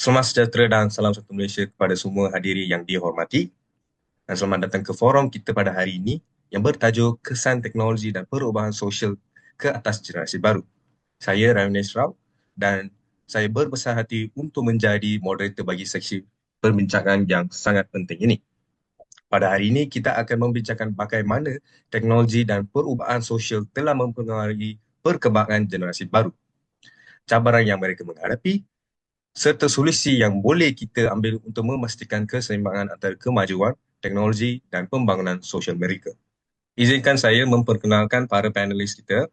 Selamat sejahtera dan salam satu Malaysia kepada semua hadiri yang dihormati. Dan selamat datang ke forum kita pada hari ini yang bertajuk Kesan Teknologi dan Perubahan Sosial ke atas generasi baru. Saya Ravinesh Rao dan saya berbesar hati untuk menjadi moderator bagi seksi perbincangan yang sangat penting ini. Pada hari ini kita akan membincangkan bagaimana teknologi dan perubahan sosial telah mempengaruhi perkembangan generasi baru. Cabaran yang mereka menghadapi serta solusi yang boleh kita ambil untuk memastikan keseimbangan antara kemajuan, teknologi dan pembangunan sosial mereka. Izinkan saya memperkenalkan para panelis kita.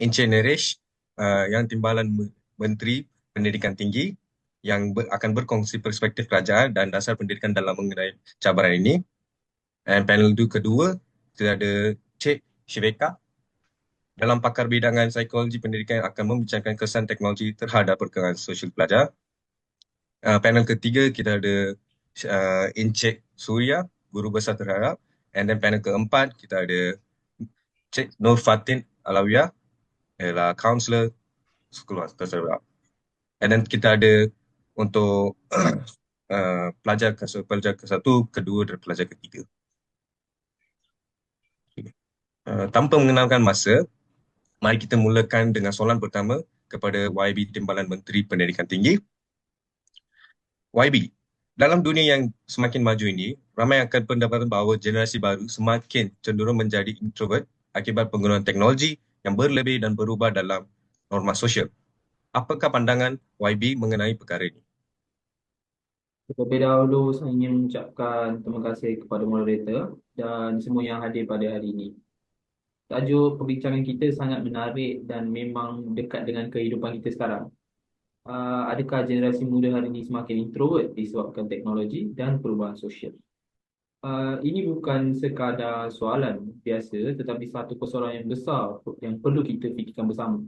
Encik Neresh uh, yang Timbalan Menteri Pendidikan Tinggi yang ber, akan berkongsi perspektif kerajaan dan dasar pendidikan dalam mengenai cabaran ini. Dan panel kedua, kita ada Cik Shiveka dalam pakar bidangan psikologi pendidikan yang akan membincangkan kesan teknologi terhadap perkembangan sosial pelajar. Uh, panel ketiga kita ada uh, Encik Surya, guru besar terhadap. And then panel keempat kita ada Cik Nur Fatin Alawiyah, ialah counselor sekolah terhadap. And then kita ada untuk uh, pelajar ke pelajar ke satu, kedua dan pelajar ketiga. Uh, tanpa mengenalkan masa, Mari kita mulakan dengan soalan pertama kepada YB Timbalan Menteri Pendidikan Tinggi. YB, dalam dunia yang semakin maju ini, ramai akan pendapatan bahawa generasi baru semakin cenderung menjadi introvert akibat penggunaan teknologi yang berlebih dan berubah dalam norma sosial. Apakah pandangan YB mengenai perkara ini? Terlebih dahulu saya ingin mengucapkan terima kasih kepada moderator dan semua yang hadir pada hari ini. Tajuk perbincangan kita sangat menarik dan memang dekat dengan kehidupan kita sekarang. Uh, adakah generasi muda hari ini semakin introvert disebabkan teknologi dan perubahan sosial? Uh, ini bukan sekadar soalan biasa tetapi satu persoalan yang besar yang perlu kita fikirkan bersama.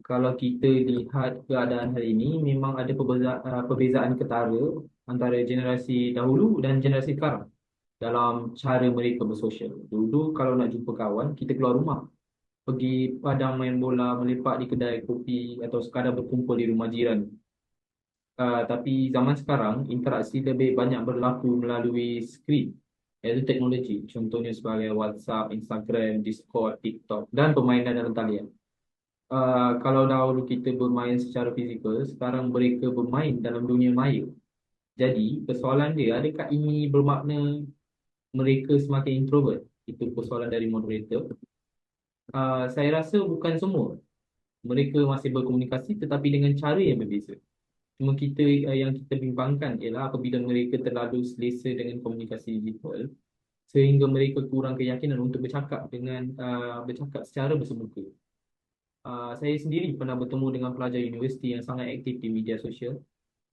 Kalau kita lihat keadaan hari ini, memang ada perbeza, uh, perbezaan ketara antara generasi dahulu dan generasi sekarang dalam cara mereka bersosial. Dulu kalau nak jumpa kawan, kita keluar rumah. Pergi padang main bola, melepak di kedai kopi atau sekadar berkumpul di rumah jiran. Uh, tapi zaman sekarang, interaksi lebih banyak berlaku melalui skrin, iaitu teknologi. Contohnya sebagai WhatsApp, Instagram, Discord, TikTok dan permainan dalam talian. Uh, kalau dahulu kita bermain secara fizikal, sekarang mereka bermain dalam dunia maya. Jadi, persoalan dia, adakah ini bermakna mereka semakin introvert? Itu persoalan dari moderator. Uh, saya rasa bukan semua. Mereka masih berkomunikasi tetapi dengan cara yang berbeza. Cuma kita uh, yang kita bimbangkan ialah apabila mereka terlalu selesa dengan komunikasi digital sehingga mereka kurang keyakinan untuk bercakap dengan uh, bercakap secara bersemuka. Uh, saya sendiri pernah bertemu dengan pelajar universiti yang sangat aktif di media sosial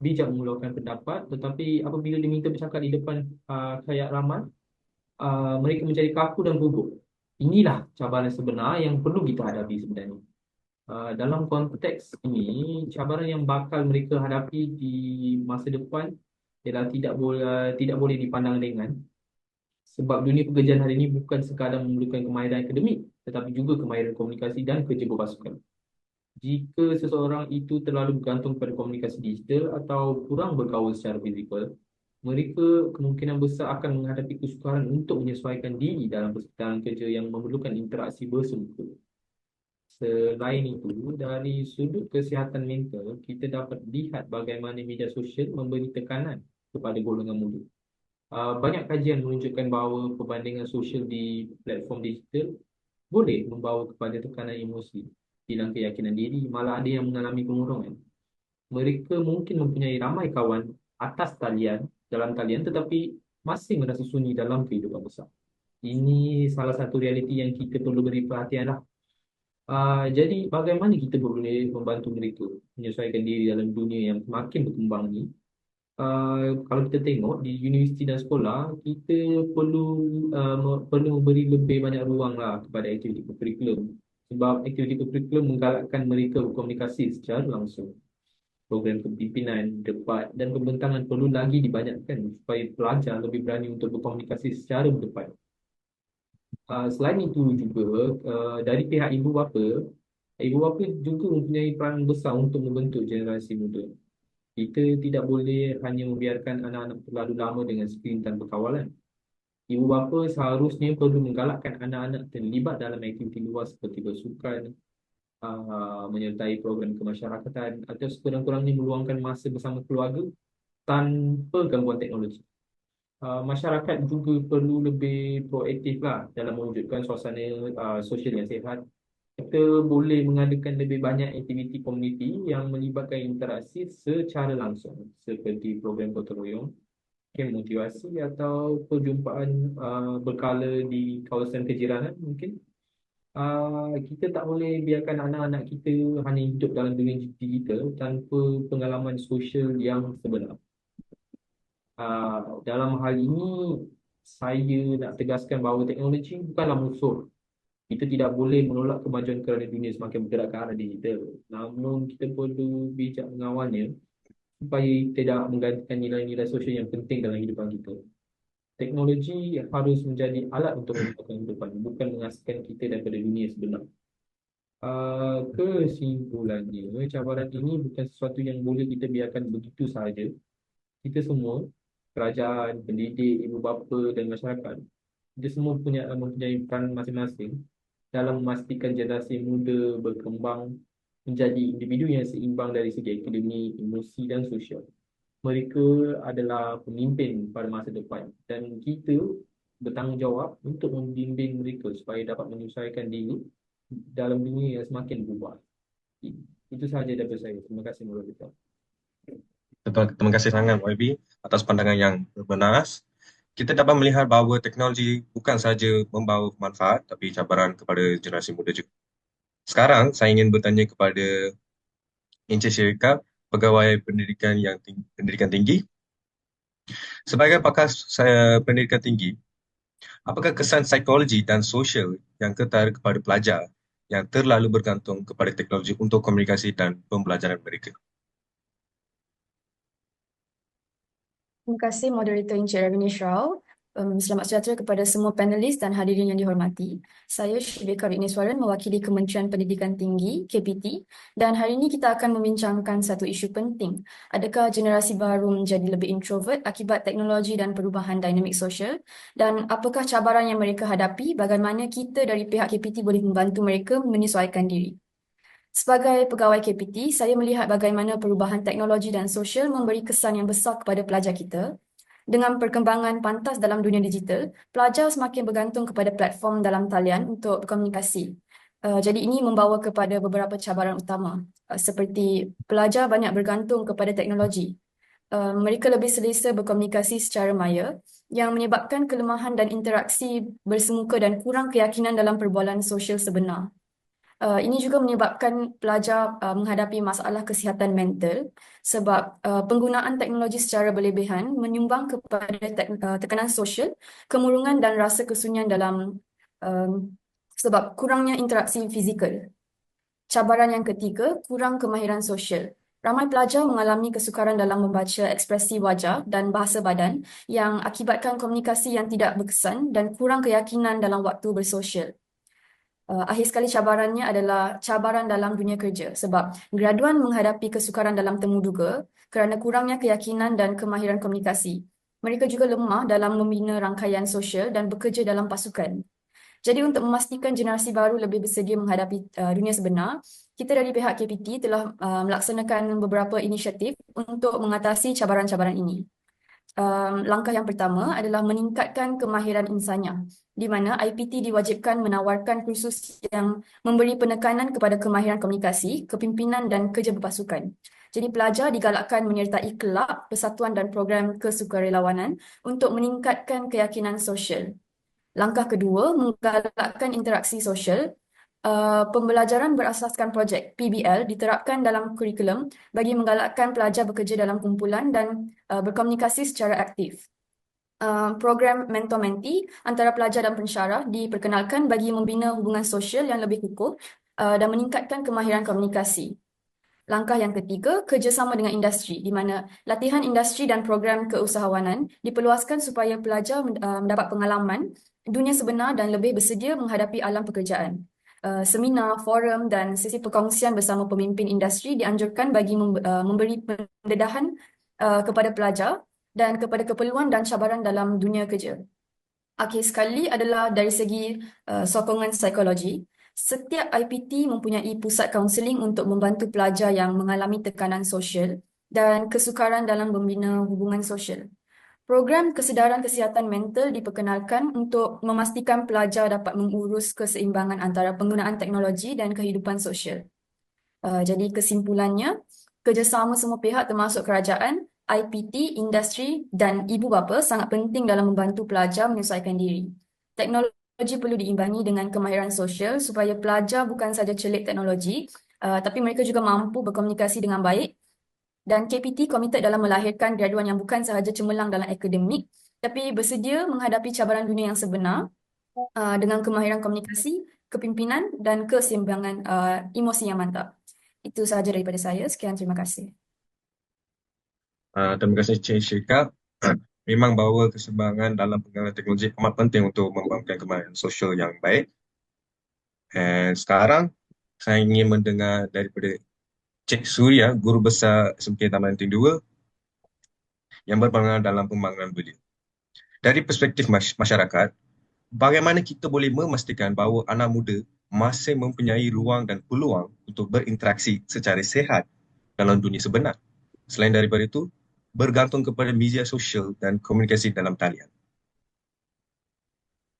bijak mengeluarkan pendapat tetapi apabila diminta bercakap di depan uh, kayak ramai uh, mereka menjadi kaku dan gugup. Inilah cabaran sebenar yang perlu kita hadapi sebenarnya. Uh, dalam konteks ini, cabaran yang bakal mereka hadapi di masa depan ialah tidak boleh tidak boleh dipandang ringan. Sebab dunia pekerjaan hari ini bukan sekadar memerlukan kemahiran akademik, tetapi juga kemahiran komunikasi dan kerja berpasukan. Jika seseorang itu terlalu bergantung pada komunikasi digital atau kurang bergaul secara fizikal, mereka kemungkinan besar akan menghadapi kesukaran untuk menyesuaikan diri dalam persekitaran kerja yang memerlukan interaksi bersemuka. Selain itu, dari sudut kesihatan mental, kita dapat lihat bagaimana media sosial memberi tekanan kepada golongan muda. Uh, banyak kajian menunjukkan bahawa perbandingan sosial di platform digital boleh membawa kepada tekanan emosi, hilang keyakinan diri, malah ada yang mengalami pemurungan. Mereka mungkin mempunyai ramai kawan atas talian dalam talian tetapi masih merasa sunyi dalam kehidupan besar. Ini salah satu realiti yang kita perlu beri perhatian lah. Uh, jadi bagaimana kita boleh membantu mereka menyesuaikan diri dalam dunia yang semakin berkembang ni? Uh, kalau kita tengok di universiti dan sekolah, kita perlu uh, perlu memberi lebih banyak ruang lah kepada aktiviti kurikulum. Sebab aktiviti kurikulum menggalakkan mereka berkomunikasi secara langsung program kepimpinan, debat dan pembentangan perlu lagi dibanyakkan supaya pelajar lebih berani untuk berkomunikasi secara berdepan. Uh, selain itu juga, uh, dari pihak ibu bapa, ibu bapa juga mempunyai peran besar untuk membentuk generasi muda. Kita tidak boleh hanya membiarkan anak-anak terlalu lama dengan skrin tanpa kawalan. Ibu bapa seharusnya perlu menggalakkan anak-anak terlibat dalam aktiviti luar seperti bersukan, uh, menyertai program kemasyarakatan atau sekurang-kurangnya meluangkan masa bersama keluarga tanpa gangguan teknologi. Uh, masyarakat juga perlu lebih proaktif lah dalam mewujudkan suasana uh, sosial yang sihat kita boleh mengadakan lebih banyak aktiviti komuniti yang melibatkan interaksi secara langsung seperti program gotong royong, kem motivasi atau perjumpaan uh, berkala di kawasan kejiranan mungkin. Uh, kita tak boleh biarkan anak-anak kita hanya hidup dalam dunia digital tanpa pengalaman sosial yang sebenar. Uh, dalam hal ini, saya nak tegaskan bahawa teknologi bukanlah musuh kita tidak boleh menolak kemajuan kerana dunia semakin bergerak ke arah digital. Namun kita perlu bijak mengawalnya supaya tidak menggantikan nilai-nilai sosial yang penting dalam kehidupan kita. Teknologi harus menjadi alat untuk memperbaiki kehidupan, bukan mengasihkan kita daripada dunia sebenar. Uh, kesimpulannya, cabaran ini bukan sesuatu yang boleh kita biarkan begitu sahaja. Kita semua, kerajaan, pendidik, ibu bapa dan masyarakat, kita semua punya mempunyai peran masing-masing dalam memastikan generasi muda berkembang menjadi individu yang seimbang dari segi akademik, emosi dan sosial. Mereka adalah pemimpin pada masa depan dan kita bertanggungjawab untuk membimbing mereka supaya dapat menyesuaikan diri dalam dunia yang semakin berubah. Itu sahaja daripada saya. Terima kasih Mereka. Terima kasih sangat YB atas pandangan yang berbenas kita dapat melihat bahawa teknologi bukan sahaja membawa manfaat tapi cabaran kepada generasi muda juga. Sekarang saya ingin bertanya kepada Encik Syirika, pegawai pendidikan yang tinggi, pendidikan tinggi. Sebagai pakar pendidikan tinggi, apakah kesan psikologi dan sosial yang ketar kepada pelajar yang terlalu bergantung kepada teknologi untuk komunikasi dan pembelajaran mereka? Terima kasih moderator Encik Ravini Shrao. Um, selamat sejahtera kepada semua panelis dan hadirin yang dihormati. Saya Syirika Ritniswaran mewakili Kementerian Pendidikan Tinggi, KPT dan hari ini kita akan membincangkan satu isu penting. Adakah generasi baru menjadi lebih introvert akibat teknologi dan perubahan dinamik sosial dan apakah cabaran yang mereka hadapi, bagaimana kita dari pihak KPT boleh membantu mereka menyesuaikan diri. Sebagai pegawai KPT, saya melihat bagaimana perubahan teknologi dan sosial memberi kesan yang besar kepada pelajar kita. Dengan perkembangan pantas dalam dunia digital, pelajar semakin bergantung kepada platform dalam talian untuk berkomunikasi. Uh, jadi ini membawa kepada beberapa cabaran utama uh, seperti pelajar banyak bergantung kepada teknologi. Uh, mereka lebih selesa berkomunikasi secara maya yang menyebabkan kelemahan dan interaksi bersemuka dan kurang keyakinan dalam perbualan sosial sebenar. Uh, ini juga menyebabkan pelajar uh, menghadapi masalah kesihatan mental sebab uh, penggunaan teknologi secara berlebihan menyumbang kepada te- uh, tekanan sosial, kemurungan dan rasa kesunyian dalam um, sebab kurangnya interaksi fizikal. Cabaran yang ketiga, kurang kemahiran sosial. Ramai pelajar mengalami kesukaran dalam membaca ekspresi wajah dan bahasa badan yang akibatkan komunikasi yang tidak berkesan dan kurang keyakinan dalam waktu bersosial uh, akhir sekali cabarannya adalah cabaran dalam dunia kerja sebab graduan menghadapi kesukaran dalam temu duga kerana kurangnya keyakinan dan kemahiran komunikasi. Mereka juga lemah dalam membina rangkaian sosial dan bekerja dalam pasukan. Jadi untuk memastikan generasi baru lebih bersedia menghadapi uh, dunia sebenar, kita dari pihak KPT telah uh, melaksanakan beberapa inisiatif untuk mengatasi cabaran-cabaran ini um, langkah yang pertama adalah meningkatkan kemahiran insannya, di mana IPT diwajibkan menawarkan kursus yang memberi penekanan kepada kemahiran komunikasi, kepimpinan dan kerja berpasukan. Jadi pelajar digalakkan menyertai kelab, persatuan dan program kesukarelawanan untuk meningkatkan keyakinan sosial. Langkah kedua, menggalakkan interaksi sosial Uh, pembelajaran berasaskan projek PBL diterapkan dalam kurikulum bagi menggalakkan pelajar bekerja dalam kumpulan dan uh, berkomunikasi secara aktif. Uh, program mentor-menti antara pelajar dan pensyarah diperkenalkan bagi membina hubungan sosial yang lebih kukuh uh, dan meningkatkan kemahiran komunikasi. Langkah yang ketiga, kerjasama dengan industri di mana latihan industri dan program keusahawanan diperluaskan supaya pelajar uh, mendapat pengalaman dunia sebenar dan lebih bersedia menghadapi alam pekerjaan. Uh, seminar, forum dan sesi perkongsian bersama pemimpin industri dianjurkan bagi uh, memberi pendedahan uh, kepada pelajar dan kepada keperluan dan cabaran dalam dunia kerja. Akhir sekali adalah dari segi uh, sokongan psikologi. Setiap IPT mempunyai pusat kaunseling untuk membantu pelajar yang mengalami tekanan sosial dan kesukaran dalam membina hubungan sosial. Program kesedaran kesihatan mental diperkenalkan untuk memastikan pelajar dapat mengurus keseimbangan antara penggunaan teknologi dan kehidupan sosial. Uh, jadi kesimpulannya, kerjasama semua pihak termasuk kerajaan, IPT, industri dan ibu bapa sangat penting dalam membantu pelajar menyesuaikan diri. Teknologi perlu diimbangi dengan kemahiran sosial supaya pelajar bukan saja celik teknologi, uh, tapi mereka juga mampu berkomunikasi dengan baik dan KPT komited dalam melahirkan graduan yang bukan sahaja cemerlang dalam akademik tapi bersedia menghadapi cabaran dunia yang sebenar uh, dengan kemahiran komunikasi, kepimpinan dan keseimbangan uh, emosi yang mantap. Itu sahaja daripada saya. Sekian, terima kasih. Uh, terima kasih Cik Syirka. Memang bahawa keseimbangan dalam penggunaan teknologi amat penting untuk membangunkan kemahiran sosial yang baik. Dan sekarang saya ingin mendengar daripada Cik Surya, Guru Besar SMK Taman Lanting 2 yang berpengalaman dalam pembangunan belia. Dari perspektif masyarakat, bagaimana kita boleh memastikan bahawa anak muda masih mempunyai ruang dan peluang untuk berinteraksi secara sehat dalam dunia sebenar. Selain daripada itu, bergantung kepada media sosial dan komunikasi dalam talian.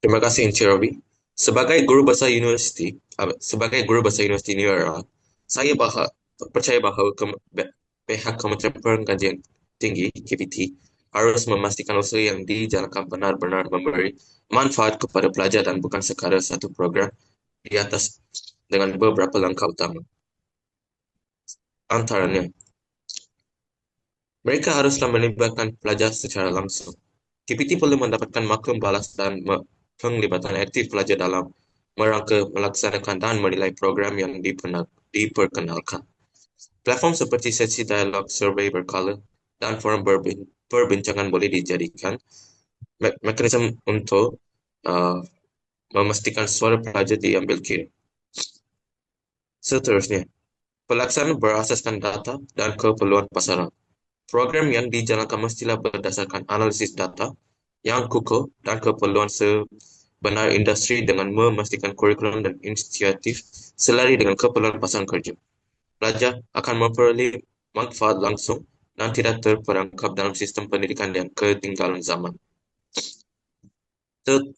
Terima kasih Encik Robi. Sebagai guru besar universiti, sebagai guru besar universiti New Era, saya bahas percaya bahawa ke, pihak Kementerian Pengkajian Tinggi KPT harus memastikan usaha yang dijalankan benar-benar memberi manfaat kepada pelajar dan bukan sekadar satu program di atas dengan beberapa langkah utama. Antaranya, mereka haruslah melibatkan pelajar secara langsung. KPT perlu mendapatkan maklum balas dan penglibatan aktif pelajar dalam merangka melaksanakan dan menilai program yang diperkenalkan. Platform seperti sesi dialog, survei berkala, dan forum perbincangan boleh dijadikan me- mekanisme untuk uh, memastikan suara pelajar diambil kira. Seterusnya, pelaksanaan berasaskan data dan keperluan pasaran. Program yang dijalankan mestilah berdasarkan analisis data yang kukuh dan keperluan sebenar industri dengan memastikan kurikulum dan inisiatif selari dengan keperluan pasaran kerja pelajar akan memperoleh manfaat langsung dan tidak terperangkap dalam sistem pendidikan yang ketinggalan zaman.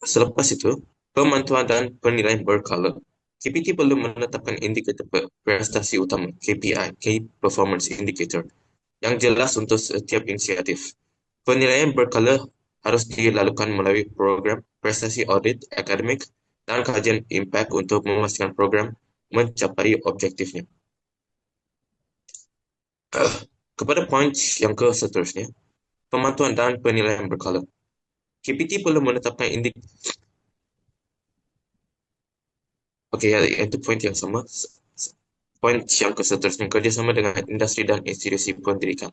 Selepas itu, pemantauan dan penilaian berkala. KPT perlu menetapkan indikator prestasi utama KPI, Key Performance Indicator, yang jelas untuk setiap inisiatif. Penilaian berkala harus dilakukan melalui program prestasi audit akademik dan kajian impact untuk memastikan program mencapai objektifnya. Kepada poin yang ke seterusnya, pemantauan dan penilaian berkala. KPT perlu menetapkan indik Okey, ya, itu poin yang sama. Poin yang ke seterusnya, kerjasama dengan industri dan institusi pendidikan.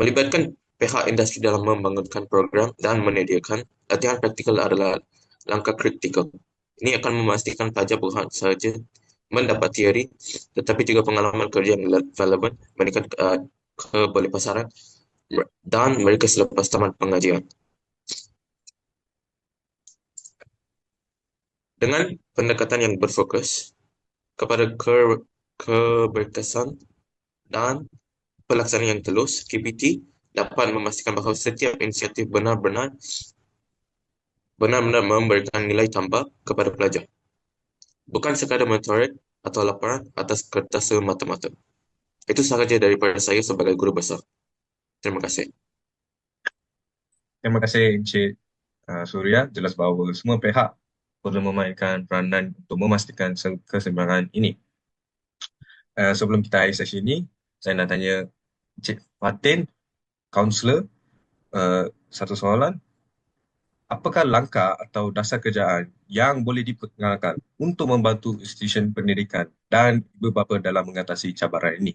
Melibatkan pihak industri dalam membangunkan program dan menyediakan latihan praktikal adalah langkah kritikal. Ini akan memastikan pelajar bukan sahaja mendapat teori tetapi juga pengalaman kerja yang relevan meningkat uh, ke pasaran dan mereka selepas tamat pengajian. Dengan pendekatan yang berfokus kepada ke keberkesan dan pelaksanaan yang telus, KPT dapat memastikan bahawa setiap inisiatif benar-benar benar-benar memberikan nilai tambah kepada pelajar bukan sekadar mentoret atau laporan atas kertas semata-mata. Itu sahaja daripada saya sebagai guru besar. Terima kasih. Terima kasih Encik uh, Surya. Jelas bahawa semua pihak perlu memainkan peranan untuk memastikan keseimbangan ini. Uh, sebelum kita akhir sesi ini, saya nak tanya Encik Fatin, kaunselor, uh, satu soalan apakah langkah atau dasar kerjaan yang boleh diperkenalkan untuk membantu institusi pendidikan dan beberapa dalam mengatasi cabaran ini?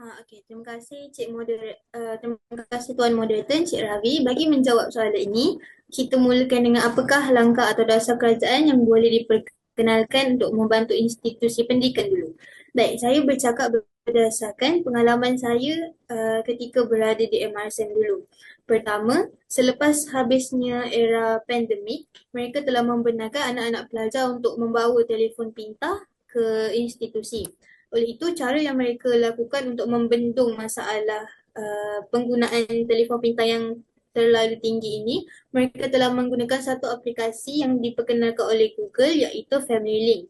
Uh, okay, terima kasih Cik Moderator, uh, terima kasih Tuan Moderator Cik Ravi. Bagi menjawab soalan ini, kita mulakan dengan apakah langkah atau dasar kerajaan yang boleh diperkenalkan untuk membantu institusi pendidikan dulu. Baik, saya bercakap berdasarkan pengalaman saya uh, ketika berada di MRSM dulu. Pertama, selepas habisnya era pandemik, mereka telah membenarkan anak-anak pelajar untuk membawa telefon pintar ke institusi. Oleh itu, cara yang mereka lakukan untuk membendung masalah uh, penggunaan telefon pintar yang terlalu tinggi ini, mereka telah menggunakan satu aplikasi yang diperkenalkan oleh Google iaitu Family Link.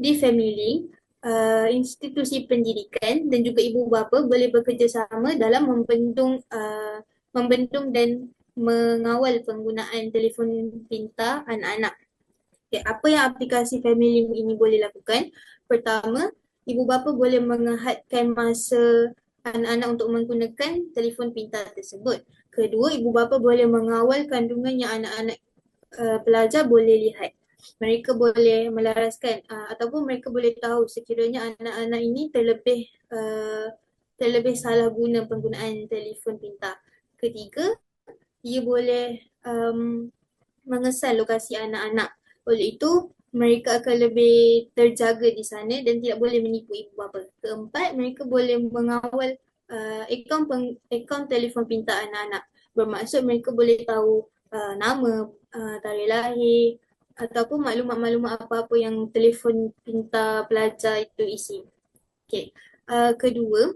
Di Family Link, uh, institusi pendidikan dan juga ibu bapa boleh bekerjasama dalam membendung uh, membendung dan mengawal penggunaan telefon pintar anak-anak. Okay, apa yang aplikasi Family Link ini boleh lakukan? Pertama, ibu bapa boleh mengahadkan masa anak-anak untuk menggunakan telefon pintar tersebut. Kedua, ibu bapa boleh mengawal kandungan yang anak-anak uh, pelajar boleh lihat. Mereka boleh melaraskan uh, ataupun mereka boleh tahu sekiranya anak-anak ini terlebih uh, terlebih salah guna penggunaan telefon pintar. Ketiga, ia boleh um, mengesan lokasi anak-anak. Oleh itu, mereka akan lebih terjaga di sana dan tidak boleh menipu ibu bapa. Keempat, mereka boleh mengawal uh, akaun, peng, akaun telefon pintar anak-anak. Bermaksud mereka boleh tahu uh, nama, uh, tarikh lahir ataupun maklumat-maklumat apa-apa yang telefon pintar pelajar itu isi. Okay. Uh, kedua,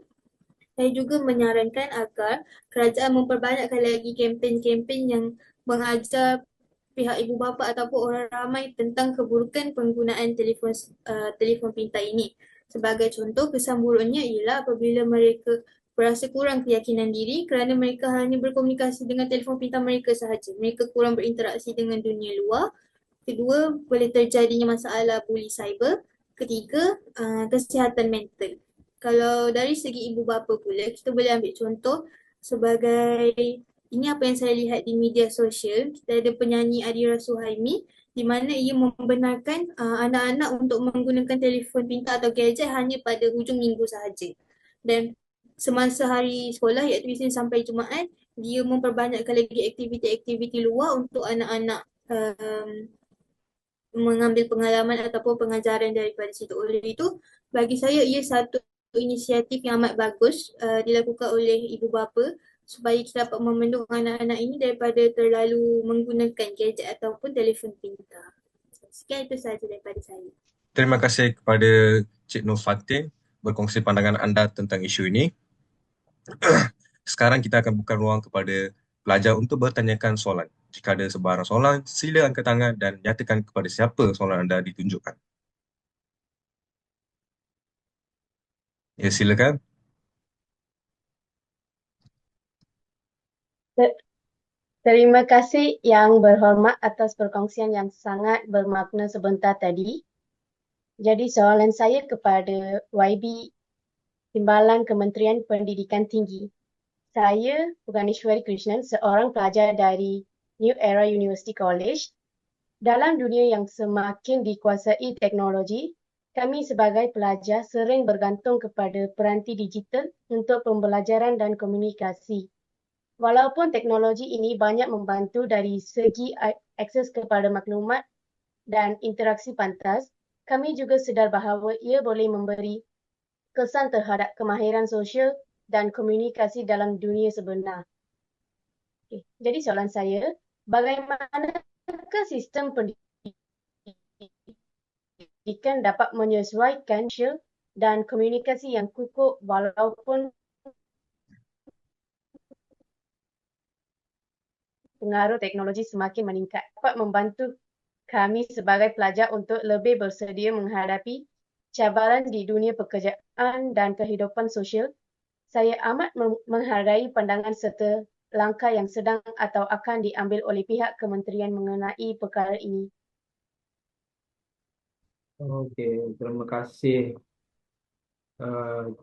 saya juga menyarankan agar kerajaan memperbanyakkan lagi kempen-kempen yang mengajar pihak ibu bapa ataupun orang ramai tentang keburukan penggunaan telefon uh, telefon pintar ini. Sebagai contoh, kesan buruknya ialah apabila mereka berasa kurang keyakinan diri kerana mereka hanya berkomunikasi dengan telefon pintar mereka sahaja. Mereka kurang berinteraksi dengan dunia luar. Kedua, boleh terjadinya masalah bully cyber. Ketiga, uh, kesihatan mental. Kalau dari segi ibu bapa pula, kita boleh ambil contoh sebagai ini apa yang saya lihat di media sosial. Kita ada penyanyi Adira Suhaimi di mana ia membenarkan uh, anak-anak untuk menggunakan telefon pintar atau gadget hanya pada hujung minggu sahaja. Dan semasa hari sekolah iaitu Isnin sampai Jumaat, dia memperbanyakkan lagi aktiviti-aktiviti luar untuk anak-anak um, mengambil pengalaman ataupun pengajaran daripada situ. Oleh itu, bagi saya ia satu inisiatif yang amat bagus uh, dilakukan oleh ibu bapa supaya kita dapat memendung anak-anak ini daripada terlalu menggunakan gadget ataupun telefon pintar. Sekian itu sahaja daripada saya. Terima kasih kepada Cik Nur Fatin berkongsi pandangan anda tentang isu ini. Sekarang kita akan buka ruang kepada pelajar untuk bertanyakan soalan. Jika ada sebarang soalan, sila angkat tangan dan nyatakan kepada siapa soalan anda ditunjukkan. Ya, silakan. Terima kasih yang berhormat atas perkongsian yang sangat bermakna sebentar tadi. Jadi soalan saya kepada YB Timbalan Kementerian Pendidikan Tinggi. Saya Bukanishwari Krishnan, seorang pelajar dari New Era University College. Dalam dunia yang semakin dikuasai teknologi, kami sebagai pelajar sering bergantung kepada peranti digital untuk pembelajaran dan komunikasi. Walaupun teknologi ini banyak membantu dari segi akses kepada maklumat dan interaksi pantas, kami juga sedar bahawa ia boleh memberi kesan terhadap kemahiran sosial dan komunikasi dalam dunia sebenar. Okay. Jadi soalan saya, bagaimanakah sistem pendidikan dapat menyesuaikan sosial dan komunikasi yang kukuh walaupun pengaruh teknologi semakin meningkat dapat membantu kami sebagai pelajar untuk lebih bersedia menghadapi cabaran di dunia pekerjaan dan kehidupan sosial. Saya amat menghargai pandangan serta langkah yang sedang atau akan diambil oleh pihak kementerian mengenai perkara ini. Okey, terima kasih. Uh,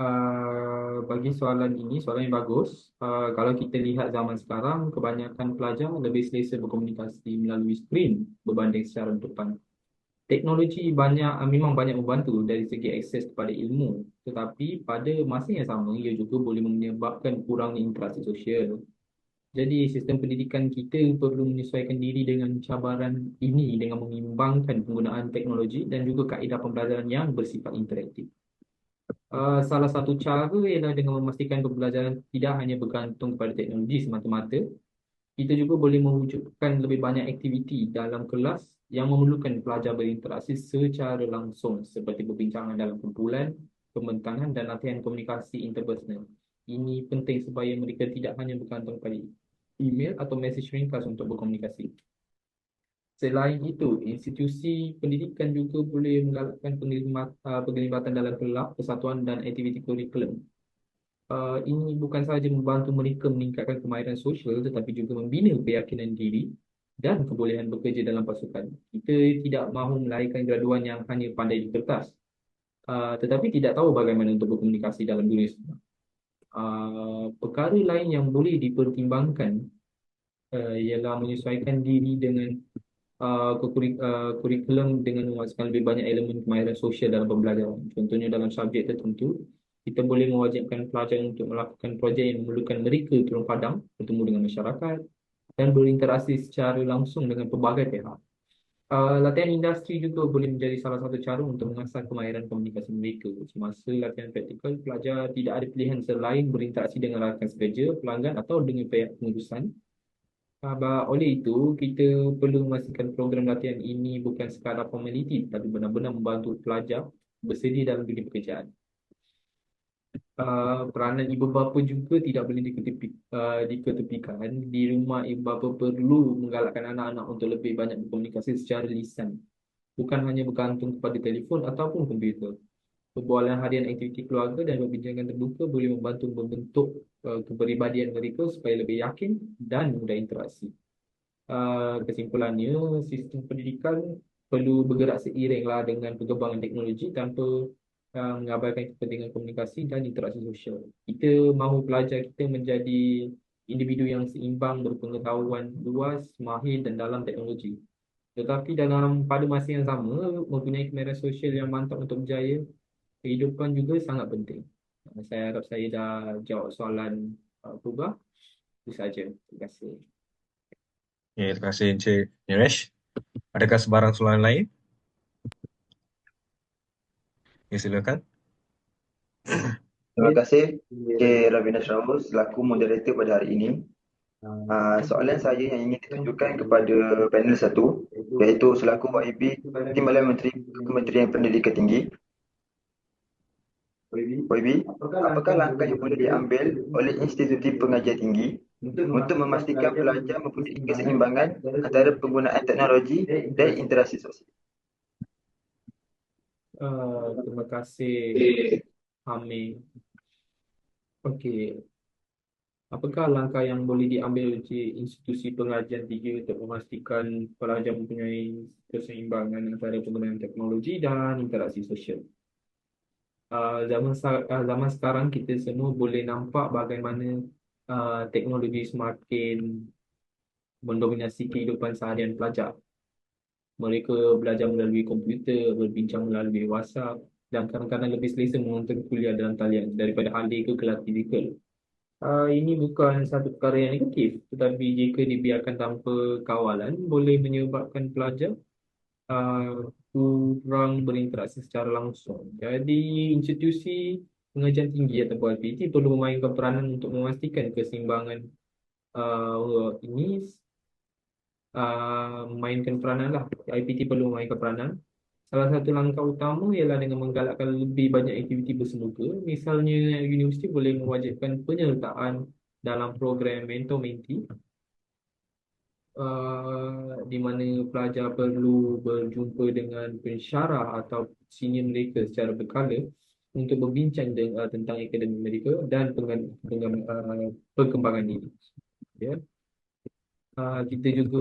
uh, bagi soalan ini, soalan yang bagus. Uh, kalau kita lihat zaman sekarang, kebanyakan pelajar lebih selesa berkomunikasi melalui skrin berbanding secara depan. teknologi banyak uh, memang banyak membantu dari segi akses kepada ilmu, tetapi pada masa yang sama ia juga boleh menyebabkan kurangnya interaksi sosial. Jadi sistem pendidikan kita perlu menyesuaikan diri dengan cabaran ini dengan mengimbangkan penggunaan teknologi dan juga kaedah pembelajaran yang bersifat interaktif. Uh, salah satu cara ialah dengan memastikan pembelajaran tidak hanya bergantung kepada teknologi semata-mata. Kita juga boleh mewujudkan lebih banyak aktiviti dalam kelas yang memerlukan pelajar berinteraksi secara langsung seperti perbincangan dalam kumpulan, pembentangan dan latihan komunikasi interpersonal. Ini penting supaya mereka tidak hanya bergantung pada email atau message ringkas untuk berkomunikasi. Selain itu, institusi pendidikan juga boleh menggalakkan uh, penglibatan dalam kelab, persatuan dan aktiviti kurikulum. Uh, ini bukan sahaja membantu mereka meningkatkan kemahiran sosial tetapi juga membina keyakinan diri dan kebolehan bekerja dalam pasukan. Kita tidak mahu melahirkan graduan yang hanya pandai di kertas uh, tetapi tidak tahu bagaimana untuk berkomunikasi dalam dunia sebenar. Uh, perkara lain yang boleh dipertimbangkan uh, ialah menyesuaikan diri dengan uh, kurikulum dengan memasukkan lebih banyak elemen kemahiran sosial dalam pembelajaran. Contohnya dalam subjek tertentu, kita boleh mewajibkan pelajar untuk melakukan projek yang memerlukan mereka turun padang, bertemu dengan masyarakat dan berinteraksi secara langsung dengan pelbagai pihak. Uh, latihan industri juga boleh menjadi salah satu cara untuk mengasah kemahiran komunikasi mereka. Semasa latihan praktikal, pelajar tidak ada pilihan selain berinteraksi dengan rakan sekerja, pelanggan atau dengan pihak pengurusan. Uh, oleh itu, kita perlu memastikan program latihan ini bukan sekadar formaliti, tapi benar-benar membantu pelajar bersedia dalam dunia pekerjaan. Uh, peranan ibu bapa juga tidak boleh diketepi, uh, diketepikan. Di rumah ibu bapa perlu menggalakkan anak-anak untuk lebih banyak berkomunikasi secara lisan. Bukan hanya bergantung kepada telefon ataupun komputer. Perbualan harian aktiviti keluarga dan perbincangan terbuka boleh membantu membentuk uh, kepribadian mereka supaya lebih yakin dan mudah interaksi. Uh, kesimpulannya, sistem pendidikan perlu bergerak seiringlah dengan perkembangan teknologi tanpa mengabaikan kepentingan komunikasi dan interaksi sosial. Kita mahu pelajar kita menjadi individu yang seimbang, berpengetahuan luas, mahir dan dalam teknologi. Tetapi dalam pada masa yang sama, mempunyai kemahiran sosial yang mantap untuk berjaya, kehidupan juga sangat penting. Saya harap saya dah jawab soalan uh, Pubah. Itu saja. Terima kasih. Ya, terima kasih Encik Niresh. Adakah sebarang soalan lain? Ya, silakan. Terima kasih K. Ravina Syarul selaku moderator pada hari ini. Uh, soalan saya yang ingin ditunjukkan kepada panel satu iaitu selaku YB Timbalan Menteri Kementerian Pendidikan Tinggi. YB, apakah langkah yang boleh diambil oleh institusi pengajian tinggi untuk memastikan pelajar mempunyai keseimbangan antara penggunaan teknologi dan interaksi sosial? Uh, terima kasih Hamid. Okey. Apakah langkah yang boleh diambil oleh institusi pengajian tinggi untuk memastikan pelajar mempunyai keseimbangan antara penggunaan teknologi dan interaksi sosial? Uh, zaman uh, zaman sekarang kita semua boleh nampak bagaimana uh, teknologi semakin mendominasi kehidupan seharian pelajar mereka belajar melalui komputer, berbincang melalui WhatsApp dan kadang-kadang lebih selesa menonton kuliah dalam talian daripada hadir ke kelas fizikal. Uh, ini bukan satu perkara yang negatif tetapi jika dibiarkan tanpa kawalan boleh menyebabkan pelajar uh, kurang berinteraksi secara langsung. Jadi institusi pengajian tinggi atau PLPT perlu memainkan peranan untuk memastikan keseimbangan uh, ini uh, memainkan peranan lah. IPT perlu memainkan peranan. Salah satu langkah utama ialah dengan menggalakkan lebih banyak aktiviti bersemuka. Misalnya, universiti boleh mewajibkan penyertaan dalam program mentor-mentee uh, di mana pelajar perlu berjumpa dengan pensyarah atau senior mereka secara berkala untuk berbincang dengan, uh, tentang akademik mereka dan pengen, pengen, uh, perkembangan diri. Yeah. Uh, kita juga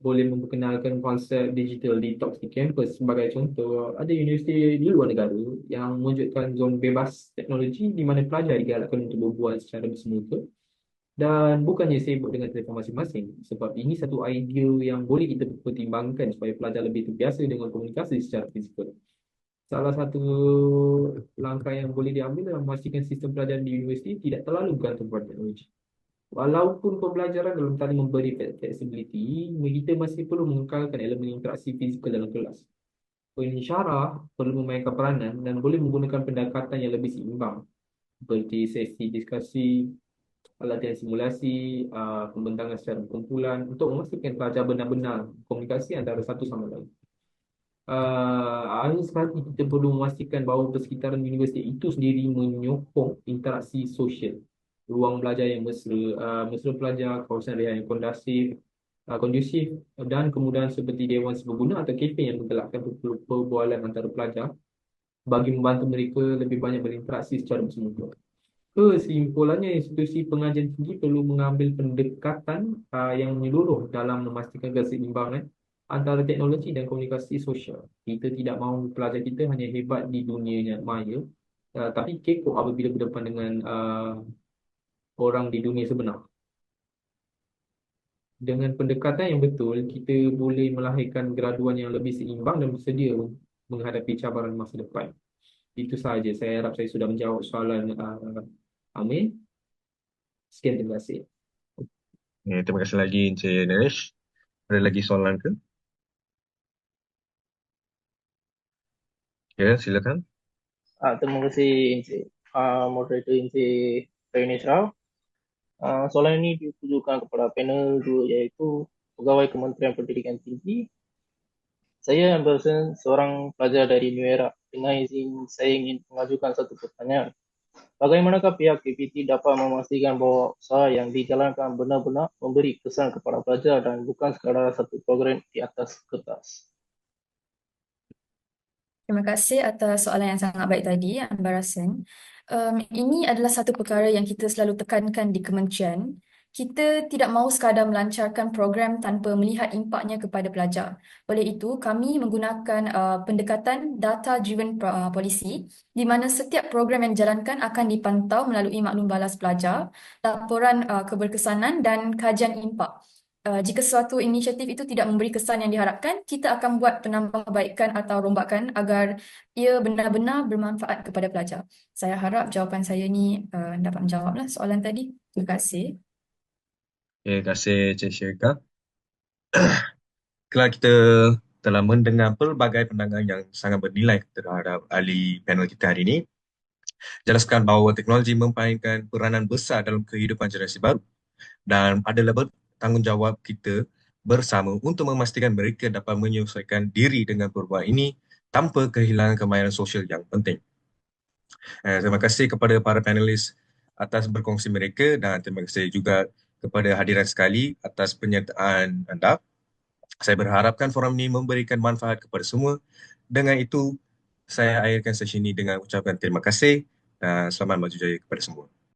boleh memperkenalkan konsep digital detox di kampus sebagai contoh ada universiti di luar negara yang mewujudkan zon bebas teknologi di mana pelajar digalakkan untuk berbual secara bersemuka Dan bukannya sibuk dengan telefon masing-masing sebab ini satu idea yang boleh kita pertimbangkan supaya pelajar lebih terbiasa dengan komunikasi secara fizikal. Salah satu langkah yang boleh diambil adalah memastikan sistem pelajaran di universiti tidak terlalu bergantung pada teknologi. Walaupun pembelajaran dalam tali memberi flexibility, kita masih perlu mengekalkan elemen interaksi fizikal dalam kelas. Pensyarah perlu memainkan peranan dan boleh menggunakan pendekatan yang lebih seimbang seperti sesi diskusi, latihan simulasi, uh, pembentangan secara kumpulan untuk memastikan pelajar benar-benar komunikasi antara satu sama lain. Uh, akhir sekali kita perlu memastikan bahawa persekitaran universiti itu sendiri menyokong interaksi sosial. Ruang belajar yang mesra, uh, mesra pelajar, kawasan rehat yang kondusif, uh, kondusif dan kemudian seperti dewan serbaguna atau kafe yang menggelakkan perbualan antara pelajar bagi membantu mereka lebih banyak berinteraksi secara bersama Kesimpulannya, institusi pengajian tinggi perlu mengambil pendekatan uh, yang menyeluruh dalam memastikan keseimbangan antara teknologi dan komunikasi sosial. Kita tidak mahu pelajar kita hanya hebat di dunia maya, uh, tapi kekok apabila berdepan dengan uh, orang di dunia sebenar. Dengan pendekatan yang betul, kita boleh melahirkan graduan yang lebih seimbang dan bersedia menghadapi cabaran masa depan. Itu sahaja. Saya harap saya sudah menjawab soalan uh, Amin. Sekian terima kasih. Ya, terima kasih lagi Encik Naresh. Ada lagi soalan ke? Ya, silakan. Ah, terima kasih Encik uh, moderator Encik Rainesh Rao. Uh, soalan ini ditujukan kepada panel dua iaitu Pegawai Kementerian Pendidikan Tinggi. Saya Amber seorang pelajar dari New Era. Dengan izin saya ingin mengajukan satu pertanyaan. Bagaimanakah pihak KPT dapat memastikan bahawa usaha yang dijalankan benar-benar memberi kesan kepada pelajar dan bukan sekadar satu program di atas kertas? Terima kasih atas soalan yang sangat baik tadi, Ambarasen. Um, ini adalah satu perkara yang kita selalu tekankan di kementerian kita tidak mahu sekadar melancarkan program tanpa melihat impaknya kepada pelajar. Oleh itu, kami menggunakan uh, pendekatan data-driven uh, policy di mana setiap program yang dijalankan akan dipantau melalui maklum balas pelajar, laporan uh, keberkesanan dan kajian impak. Uh, jika suatu inisiatif itu tidak memberi kesan yang diharapkan, kita akan buat penambahbaikan atau rombakan agar ia benar-benar bermanfaat kepada pelajar. Saya harap jawapan saya ini uh, dapat menjawablah soalan tadi. Terima kasih. Terima kasih Cik Syirika. Kalau kita telah mendengar pelbagai pandangan yang sangat bernilai terhadap ahli panel kita hari ini, jelaskan bahawa teknologi memainkan peranan besar dalam kehidupan generasi baru dan adalah bertanggungjawab kita bersama untuk memastikan mereka dapat menyesuaikan diri dengan perubahan ini tanpa kehilangan kemahiran sosial yang penting. Eh, terima kasih kepada para panelis atas berkongsi mereka dan terima kasih juga kepada hadiran sekali atas penyertaan anda. Saya berharapkan forum ini memberikan manfaat kepada semua. Dengan itu, saya akhirkan sesi ini dengan ucapan terima kasih dan selamat maju jaya kepada semua.